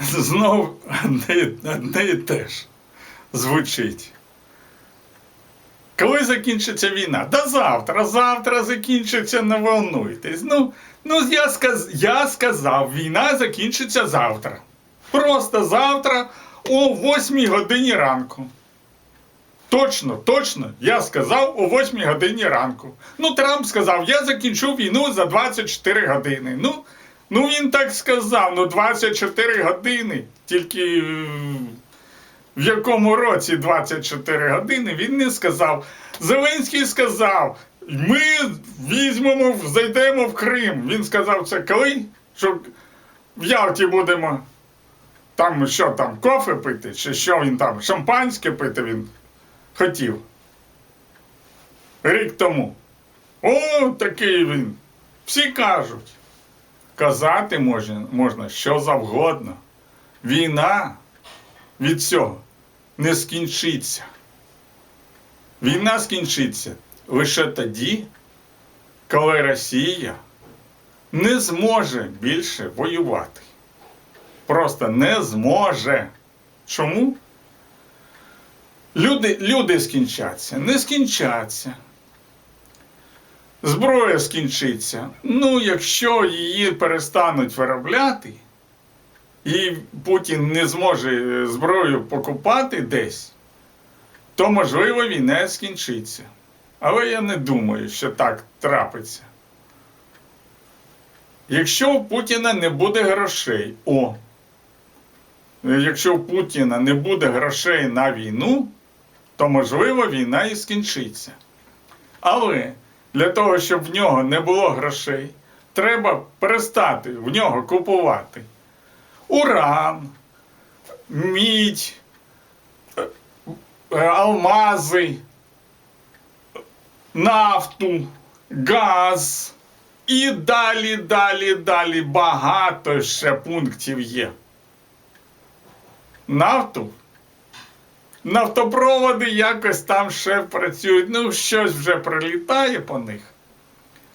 знов одне, і те ж звучить. Коли закінчиться війна? Да завтра, завтра закінчиться, не волнуйтесь. Ну, ну я, сказ, я сказав, війна закінчиться завтра. Просто завтра о 8 годині ранку. Точно, точно, я сказав о 8 годині ранку. Ну, Трамп сказав, я закінчу війну за 24 години. Ну, ну він так сказав, ну 24 години. Тільки в якому році 24 години він не сказав. Зеленський сказав, ми візьмемо, зайдемо в Крим. Він сказав це коли? Що в Ялті будемо там що там, кофе пити, чи що він там, шампанське пити він хотів. Рік тому. О, такий він. Всі кажуть. Казати можна, можна що завгодно. Війна від цього не скінчиться. Війна скінчиться лише тоді, коли Росія не зможе більше воювати. Просто не зможе. Чому? Люди, люди скінчаться, не скінчаться. Зброя скінчиться. Ну, якщо її перестануть виробляти, і Путін не зможе зброю покупати десь, то можливо війна скінчиться. Але я не думаю, що так трапиться. Якщо у Путіна не буде грошей, о, якщо у Путіна не буде грошей на війну, то можливо війна і скінчиться. Але для того, щоб в нього не було грошей, треба перестати в нього купувати уран, мідь, е, алмази, нафту, газ і далі, далі, далі багато ще пунктів є. Нафту. Нафтопроводи якось там ще працюють. Ну, щось вже прилітає по них.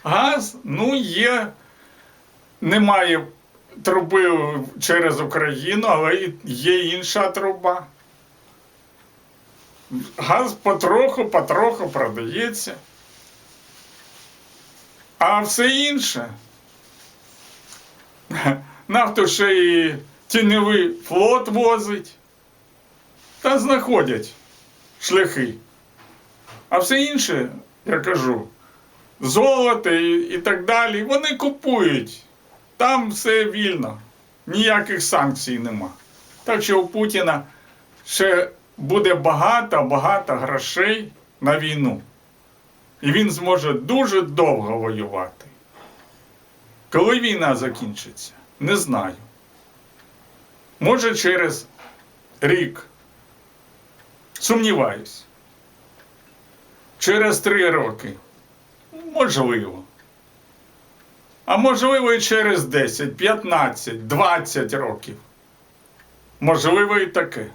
Газ, ну, є, немає труби через Україну, але є інша труба. Газ потроху, потроху продається. А все інше. Нафту ще і тіньовий флот возить та знаходять шляхи. А все інше, я кажу, золото і, і так далі, вони купують. Там все вільно, ніяких санкцій нема. Так що у Путіна ще буде багато-багато грошей на війну. І він зможе дуже довго воювати. Коли війна закінчиться, не знаю. Може через рік. Сумніваюсь. Через три роки. Можливо. А можливо, і через 10, 15, 20 років. Можливо, і таке.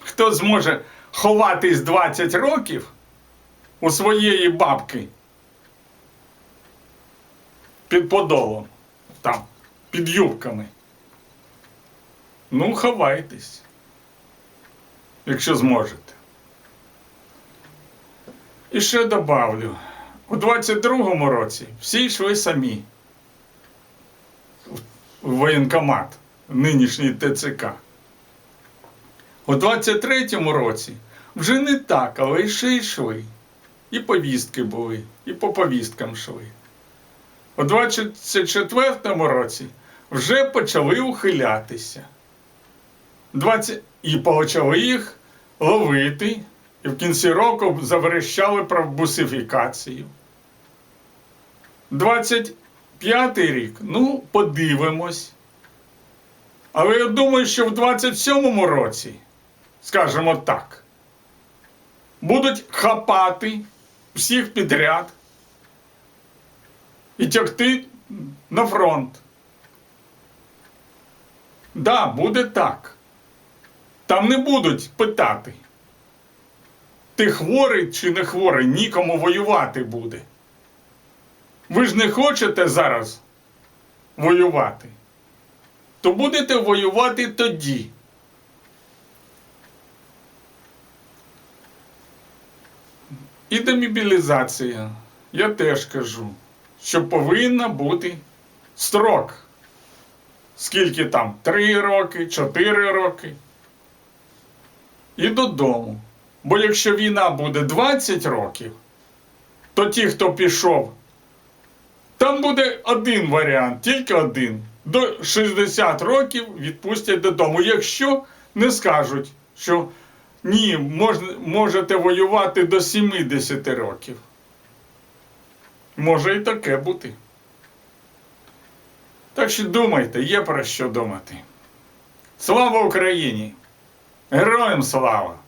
Хто зможе ховатись 20 років у своєї бабки під подолом, там, під юбками? Ну, ховайтесь, якщо зможете. І ще добавлю. У 22-му році всі йшли самі в воєнкомат, нинішній ТЦК. У 23-му році вже не так, але ще йшли. І повістки були, і по повісткам йшли. У 24-му році вже почали ухилятися. 20... І почали їх ловити, і в кінці року заверещали про бусифікацію. 25-й рік, ну, подивимось. Але я думаю, що в 27-му році, скажімо так, будуть хапати всіх підряд і тягти на фронт. Да, буде так. Там не будуть питати. Ти хворий чи не хворий, нікому воювати буде. Ви ж не хочете зараз воювати. то будете воювати тоді. І демобілізація. Я теж кажу, що повинна бути строк. Скільки там? Три роки, чотири роки. І додому. Бо якщо війна буде 20 років, то ті, хто пішов, там буде один варіант, тільки один. До 60 років відпустять додому. Якщо не скажуть, що ні, можете воювати до 70 років. Може і таке бути. Так що думайте, є про що думати. Слава Україні! Героям слава!